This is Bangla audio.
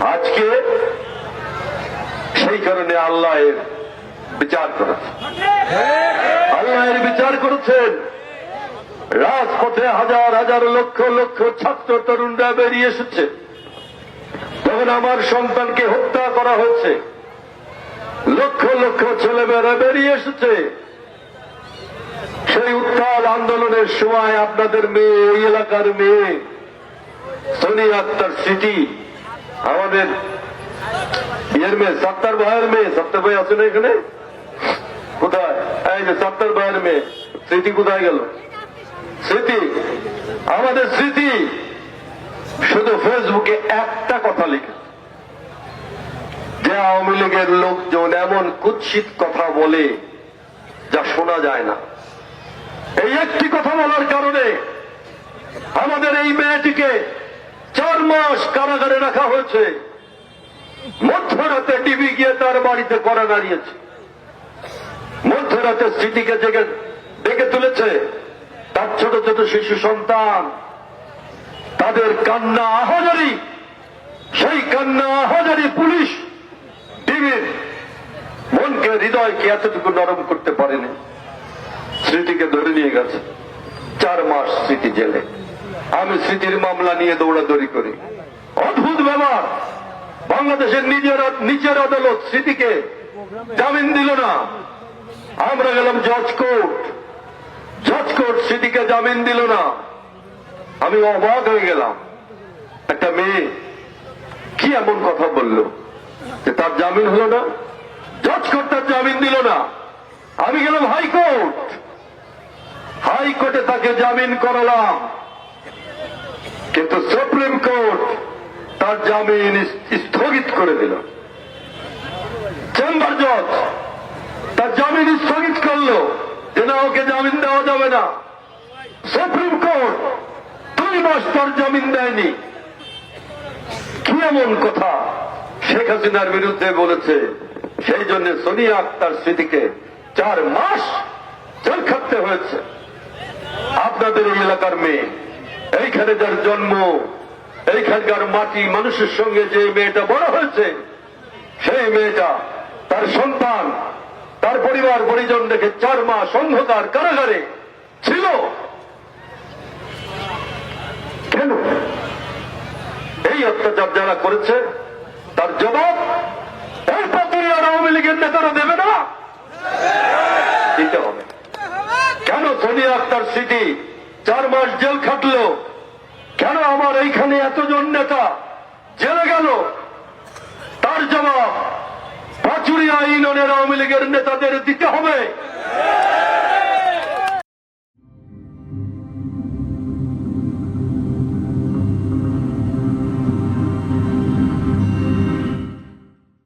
আজকে সেই কারণে আল্লাহ এর বিচার করেছে আল্লাহ এর বিচার করেছেন। রাজপথে হাজার হাজার লক্ষ লক্ষ ছাত্র তরুণরা বেরিয়ে এসেছে। তখন আমার সন্তানকে হত্যা করা হয়েছে। লক্ষ লক্ষ ছেলেমেয়েরা বেরিয়ে এসেছে। সেই উত্তাল আন্দোলনের সময় আপনাদের মেয়ে, এই এলাকার মেয়ে সোনি আক্তার সিটি আমাদের ইয়ের মেয়ে সত্তর ভাইয়ের মেয়ে সত্তর ভাই আছে না এখানে? কোথায়? এই যে ভাইয়ের মেয়ে, স্মৃতি কোথায় গেল? স্মৃতি? আমাদের স্মৃতি? শুধু ফেসবুকে একটা কথা লিখে। যে আওয়ামী লীগের লোকজন এমন কুৎসিত কথা বলে, যা শোনা যায় না। এই একটি কথা বলার কারণে আমাদের এই মেয়েটিকে মাস কারাগারে রাখা হয়েছে। মধ্যরাতে টিভি গিয়ে তার বাড়িতে করা দাঁড়িয়েছে। মধ্যরাতে স্মৃতিকে জেগে ডেকে তুলেছে তার ছোট ছোট শিশু সন্তান। তাদের কান্না আহাজারি। সেই কান্না আহাজারি পুলিশ টিভির মনকে, হৃদয়কে এতটুকু নরম করতে পারেনি। স্মৃতিকে ধরে নিয়ে গেছে। চার মাস স্মৃতি জেলে। আমি স্মৃতির মামলা নিয়ে দৌড়াদৌড়ি করি। অদ্ভুত ব্যাপার। বাংলাদেশের নিজের নিচের আদালত স্মৃতিকে জামিন দিল না। আমরা গেলাম জজ কোর্ট। জজ কোর্ট স্মৃতিকে জামিন দিল না। আমি অবাক হয়ে গেলাম। একটা মেয়ে কি এমন কথা বলল? যে তার জামিন হলো না। জজ কোর্ট তার জামিন দিল না। আমি গেলাম হাইকোর্ট। হাইকোর্টে তাকে জামিন করালাম। কিন্তু সুপ্রিম কোর্ট তার জামিন স্থগিত করে দিল। চেম্বার জজ তার জামিন স্থগিত করল। যে না ওকে জামিন দেওয়া যাবে না? সুপ্রিম কোর্ট দুই মাস তার জামিন দেয়নি। কি এমন কথা? শেখ হাসিনার বিরুদ্ধে বলেছে, সেই জন্য সোনিয়া আক্তার স্মৃতিকে চার মাস জেল খাটতে হয়েছে। আপনাদের এই এলাকার মেয়ে এইখানে যার জন্ম, এইখানকার মাটি মানুষের সঙ্গে যে মেয়েটা বড় হয়েছে, সেই মেয়েটা তার সন্তান, তার পরিবার পরিজন রেখে চার মাস অন্ধকার কারাগারে ছিল। কেন? এই অত্যাচার যারা করেছে, তার জবাব এরপর তুমি আর আওয়ামী লীগের নেতারা দেবে না। দিতে হবে। কেন সোনিয়া আক্তার সিটি চার মাস জেল খাটলো। কেন আমার এইখানে এতজন নেতা জেলে গেল? তার জবাব, পাচুরিয়া ইউনিয়নের আওয়ামী লীগের নেতাদের দিতে হবে।